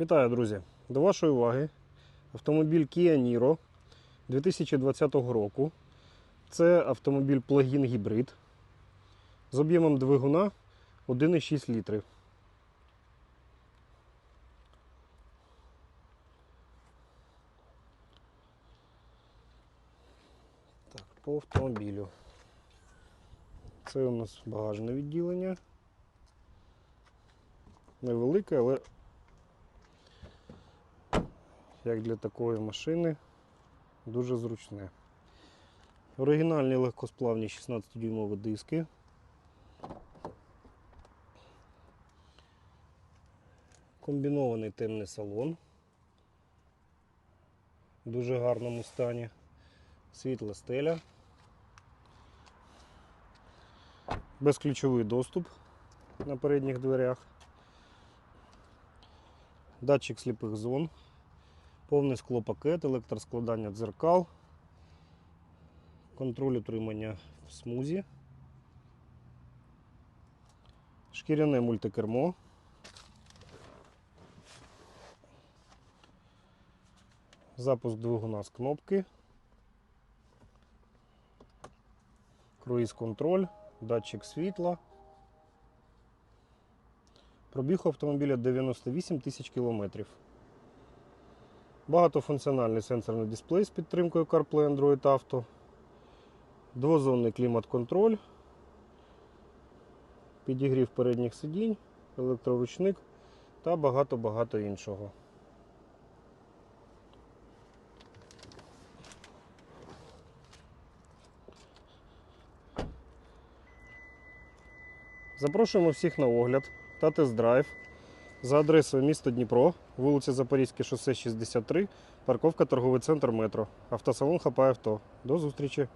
Вітаю, друзі! До вашої уваги автомобіль Kia Niro 2020 року. Це автомобіль плагін гібрид з об'ємом двигуна 1,6 літри. Так, по автомобілю. Це у нас багажне відділення. Невелике, але як для такої машини, дуже зручне. Оригінальні легкосплавні 16-дюймові диски. Комбінований темний салон. В дуже гарному стані. Світла стеля. Безключовий доступ на передніх дверях. Датчик сліпих зон. Повний склопакет, електроскладання дзеркал, контроль утримання в смузі, шкіряне мультикермо. Запуск двигуна з кнопки, круїз контроль, датчик світла. Пробіг автомобіля 98 тисяч кілометрів. Багатофункціональний сенсорний дисплей з підтримкою CarPlay Android Auto, двозонний клімат-контроль, підігрів передніх сидінь, електроручник та багато-багато іншого. Запрошуємо всіх на огляд та тест-драйв за адресою місто Дніпро, вулиця Запорізьке шосе 63, парковка торговий центр метро. Автосалон Хапай авто. До зустрічі!